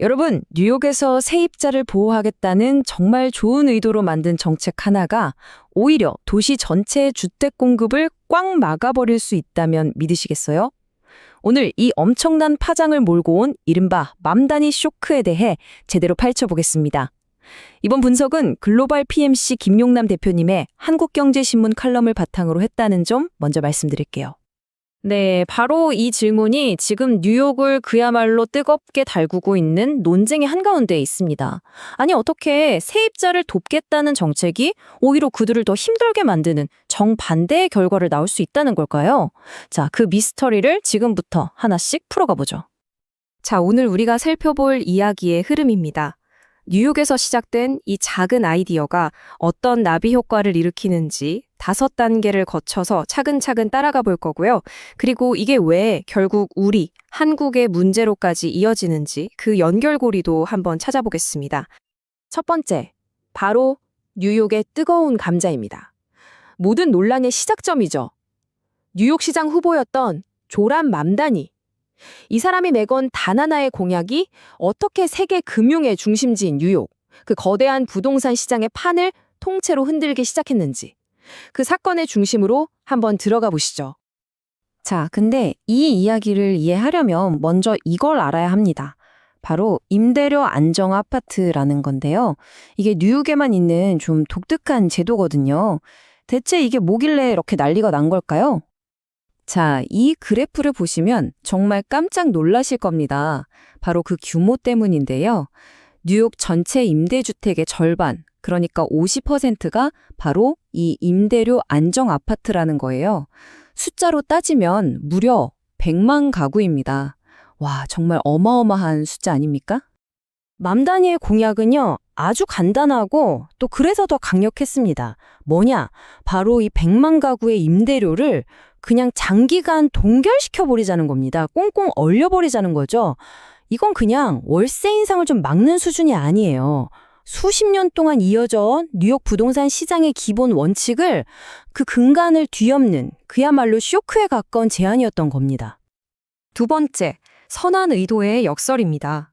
여러분, 뉴욕에서 세입자를 보호하겠다는 정말 좋은 의도로 만든 정책 하나가 오히려 도시 전체의 주택 공급을 꽉 막아버릴 수 있다면 믿으시겠어요? 오늘 이 엄청난 파장을 몰고 온 이른바 맘다니 쇼크에 대해 제대로 파헤쳐보겠습니다. 이번 분석은 글로벌 PMC 김용남 대표님의 한국경제신문 칼럼을 바탕으로 했다는 점 먼저 말씀드릴게요. 네, 바로 이 질문이 지금 뉴욕을 그야말로 뜨겁게 달구고 있는 논쟁의 한가운데에 있습니다. 아니, 어떻게 세입자를 돕겠다는 정책이 오히려 그들을 더 힘들게 만드는 정반대의 결과를 낳을 수 있다는 걸까요? 자, 그 미스터리를 지금부터 하나씩 풀어가 보죠. 자, 오늘 우리가 살펴볼 이야기의 흐름입니다. 뉴욕에서 시작된 이 작은 아이디어가 어떤 나비 효과를 일으키는지 다섯 단계를 거쳐서 차근차근 따라가 볼 거고요. 그리고 이게 왜 결국 우리, 한국의 문제로까지 이어지는지 그 연결고리도 한번 찾아보겠습니다. 첫 번째, 바로 뉴욕의 뜨거운 감자입니다. 모든 논란의 시작점이죠. 뉴욕시장 후보였던 조란 맘다니. 이 사람이 내건 단 하나의 공약이 어떻게 세계 금융의 중심지인 뉴욕, 그 거대한 부동산 시장의 판을 통째로 흔들기 시작했는지. 그 사건의 중심으로 한번 들어가 보시죠. 자, 근데 이 이야기를 이해하려면 먼저 이걸 알아야 합니다. 바로 임대료 안정 아파트라는 건데요. 이게 뉴욕에만 있는 좀 독특한 제도거든요. 대체 이게 뭐길래 이렇게 난리가 난 걸까요? 자, 이 그래프를 보시면 정말 깜짝 놀라실 겁니다. 바로 그 규모 때문인데요. 뉴욕 전체 임대주택의 절반, 그러니까 50%가 바로 이 임대료 안정 아파트라는 거예요. 숫자로 따지면 무려 100만 가구입니다. 와, 정말 어마어마한 숫자 아닙니까? 맘다니의 공약은요, 아주 간단하고 또 그래서 더 강력했습니다. 뭐냐? 바로 이 100만 가구의 임대료를 그냥 장기간 동결시켜 버리자는 겁니다. 꽁꽁 얼려 버리자는 거죠. 이건 그냥 월세 인상을 좀 막는 수준이 아니에요. 수십 년 동안 이어져 뉴욕 부동산 시장의 기본 원칙을 그 근간을 뒤엎는 그야말로 쇼크에 가까운 제안이었던 겁니다. 두 번째, 선한 의도의 역설입니다.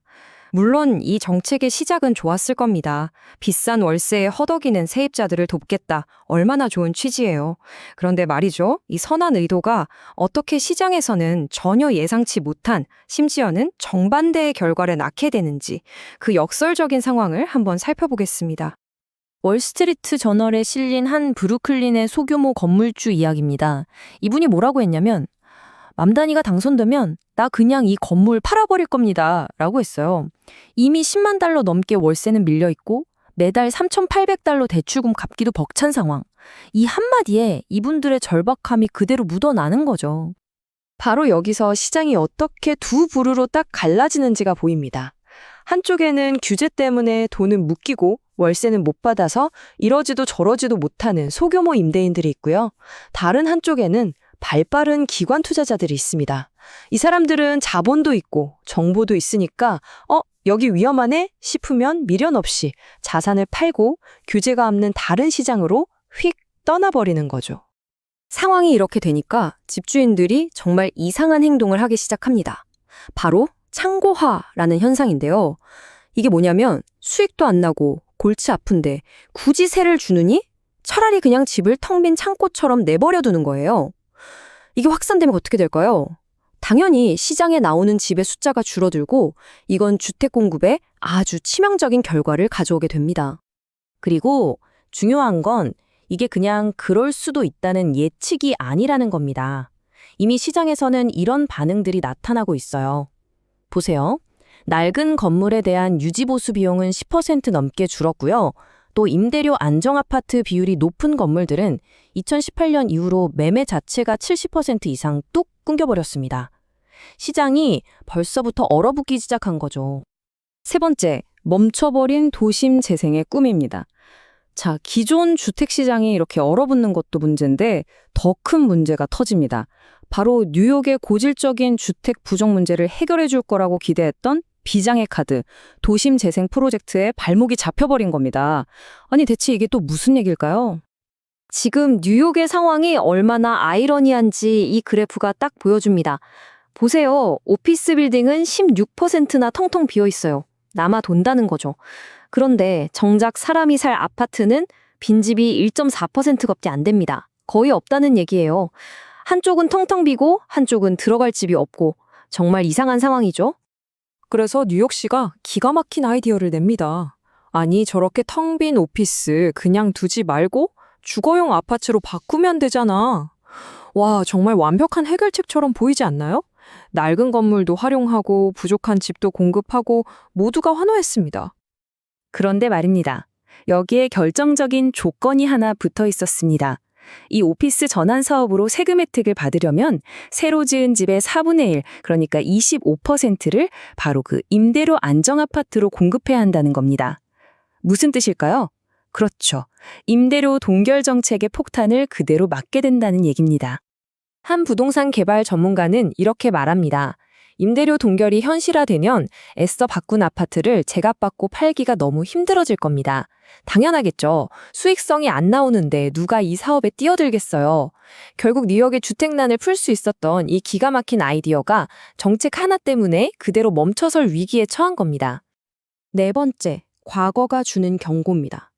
물론 이 정책의 시작은 좋았을 겁니다. 비싼 월세에 허덕이는 세입자들을 돕겠다. 얼마나 좋은 취지예요. 그런데 말이죠. 이 선한 의도가 어떻게 시장에서는 전혀 예상치 못한 심지어는 정반대의 결과를 낳게 되는지 그 역설적인 상황을 한번 살펴보겠습니다. 월스트리트 저널에 실린 한 브루클린의 소규모 건물주 이야기입니다. 이분이 뭐라고 했냐면 맘다니가 당선되면 나 그냥 이 건물 팔아버릴 겁니다. 라고 했어요. 이미 10만 달러 넘게 월세는 밀려있고 매달 3,800달러 대출금 갚기도 벅찬 상황. 이 한마디에 이분들의 절박함이 그대로 묻어나는 거죠. 바로 여기서 시장이 어떻게 두 부류로 딱 갈라지는지가 보입니다. 한쪽에는 규제 때문에 돈은 묶이고 월세는 못 받아서 이러지도 저러지도 못하는 소규모 임대인들이 있고요. 다른 한쪽에는 발빠른 기관 투자자들이 있습니다. 이 사람들은 자본도 있고 정보도 있으니까 어 여기 위험하네 싶으면 미련 없이 자산을 팔고 규제가 없는 다른 시장으로 휙 떠나버리는 거죠. 상황이 이렇게 되니까 집주인들이 정말 이상한 행동을 하기 시작합니다. 바로 창고화라는 현상인데요. 이게 뭐냐면 수익도 안 나고 골치 아픈데 굳이 세를 주느니 차라리 그냥 집을 텅 빈 창고처럼 내버려 두는 거예요. 이게 확산되면 어떻게 될까요? 당연히 시장에 나오는 집의 숫자가 줄어들고 이건 주택 공급에 아주 치명적인 결과를 가져오게 됩니다. 그리고 중요한 건 이게 그냥 그럴 수도 있다는 예측이 아니라는 겁니다. 이미 시장에서는 이런 반응들이 나타나고 있어요. 보세요. 낡은 건물에 대한 유지보수 비용은 10% 넘게 줄었고요. 또 임대료 안정 아파트 비율이 높은 건물들은 2018년 이후로 매매 자체가 70% 이상 뚝 끊겨버렸습니다. 시장이 벌써부터 얼어붙기 시작한 거죠. 세 번째, 멈춰버린 도심 재생의 꿈입니다. 자, 기존 주택 시장이 이렇게 얼어붙는 것도 문제인데 더 큰 문제가 터집니다. 바로 뉴욕의 고질적인 주택 부정 문제를 해결해 줄 거라고 기대했던 비장의 카드, 도심 재생 프로젝트에 발목이 잡혀버린 겁니다. 아니, 대체 이게 또 무슨 얘기일까요? 지금 뉴욕의 상황이 얼마나 아이러니한지 이 그래프가 딱 보여줍니다. 보세요. 오피스 빌딩은 16%나 텅텅 비어 있어요. 남아 돈다는 거죠. 그런데 정작 사람이 살 아파트는 빈집이 1.4%값이 안 됩니다. 거의 없다는 얘기예요. 한쪽은 텅텅 비고 한쪽은 들어갈 집이 없고 정말 이상한 상황이죠. 그래서 뉴욕시가 기가 막힌 아이디어를 냅니다. 아니, 저렇게 텅 빈 오피스 그냥 두지 말고 주거용 아파트로 바꾸면 되잖아. 와, 정말 완벽한 해결책처럼 보이지 않나요? 낡은 건물도 활용하고 부족한 집도 공급하고 모두가 환호했습니다. 그런데 말입니다. 여기에 결정적인 조건이 하나 붙어 있었습니다. 이 오피스 전환 사업으로 세금 혜택을 받으려면 새로 지은 집의 4분의 1, 그러니까 25%를 바로 그 임대료 안정 아파트로 공급해야 한다는 겁니다. 무슨 뜻일까요? 그렇죠. 임대료 동결 정책의 폭탄을 그대로 막게 된다는 얘기입니다. 한 부동산 개발 전문가는 이렇게 말합니다. 임대료 동결이 현실화되면 애써 바꾼 아파트를 제값받고 팔기가 너무 힘들어질 겁니다. 당연하겠죠. 수익성이 안 나오는데 누가 이 사업에 뛰어들겠어요. 결국 뉴욕의 주택난을 풀 수 있었던 이 기가 막힌 아이디어가 정책 하나 때문에 그대로 멈춰설 위기에 처한 겁니다. 네 번째, 과거가 주는 경고입니다.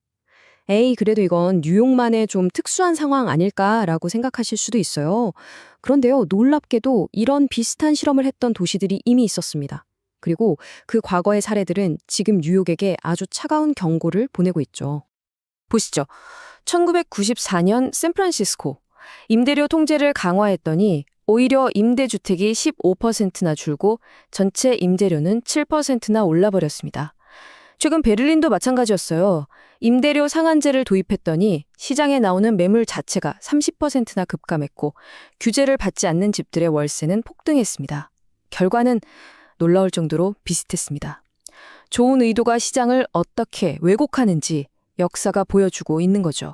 에이, 그래도 이건 뉴욕만의 좀 특수한 상황 아닐까라고 생각하실 수도 있어요. 그런데요, 놀랍게도 이런 비슷한 실험을 했던 도시들이 이미 있었습니다. 그리고 그 과거의 사례들은 지금 뉴욕에게 아주 차가운 경고를 보내고 있죠. 보시죠. 1994년 샌프란시스코. 임대료 통제를 강화했더니 오히려 임대주택이 15%나 줄고 전체 임대료는 7%나 올라버렸습니다. 최근 베를린도 마찬가지였어요. 임대료 상한제를 도입했더니 시장에 나오는 매물 자체가 30%나 급감했고 규제를 받지 않는 집들의 월세는 폭등했습니다. 결과는 놀라울 정도로 비슷했습니다. 좋은 의도가 시장을 어떻게 왜곡하는지 역사가 보여주고 있는 거죠.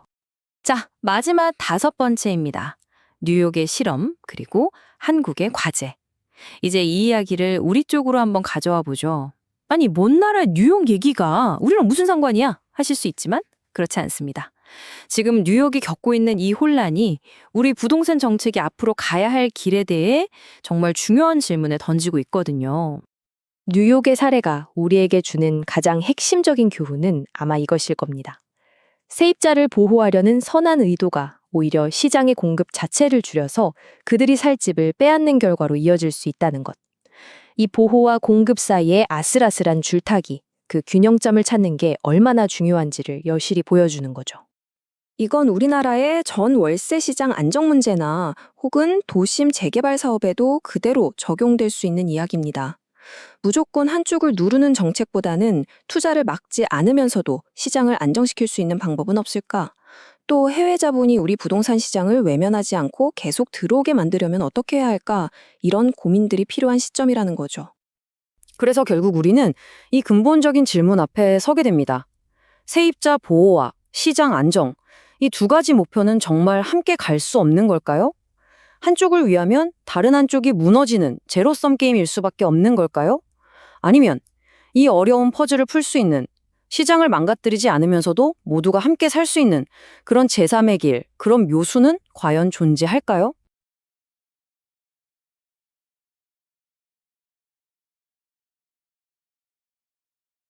자, 마지막 다섯 번째입니다. 뉴욕의 실험, 그리고 한국의 과제. 이제 이 이야기를 우리 쪽으로 한번 가져와 보죠. 아니, 먼 나라 뉴욕 얘기가 우리랑 무슨 상관이야? 하실 수 있지만 그렇지 않습니다. 지금 뉴욕이 겪고 있는 이 혼란이 우리 부동산 정책이 앞으로 가야 할 길에 대해 정말 중요한 질문을 던지고 있거든요. 뉴욕의 사례가 우리에게 주는 가장 핵심적인 교훈은 아마 이것일 겁니다. 세입자를 보호하려는 선한 의도가 오히려 시장의 공급 자체를 줄여서 그들이 살 집을 빼앗는 결과로 이어질 수 있다는 것. 이 보호와 공급 사이의 아슬아슬한 줄타기, 그 균형점을 찾는 게 얼마나 중요한지를 여실히 보여주는 거죠. 이건 우리나라의 전 월세 시장 안정 문제나 혹은 도심 재개발 사업에도 그대로 적용될 수 있는 이야기입니다. 무조건 한쪽을 누르는 정책보다는 투자를 막지 않으면서도 시장을 안정시킬 수 있는 방법은 없을까? 또 해외 자본이 우리 부동산 시장을 외면하지 않고 계속 들어오게 만들려면 어떻게 해야 할까? 이런 고민들이 필요한 시점이라는 거죠. 그래서 결국 우리는 이 근본적인 질문 앞에 서게 됩니다. 세입자 보호와 시장 안정, 이 두 가지 목표는 정말 함께 갈 수 없는 걸까요? 한쪽을 위하면 다른 한쪽이 무너지는 제로섬 게임일 수밖에 없는 걸까요? 아니면 이 어려운 퍼즐을 풀 수 있는 시장을 망가뜨리지 않으면서도 모두가 함께 살 수 있는 그런 제3의 길, 그런 묘수는 과연 존재할까요?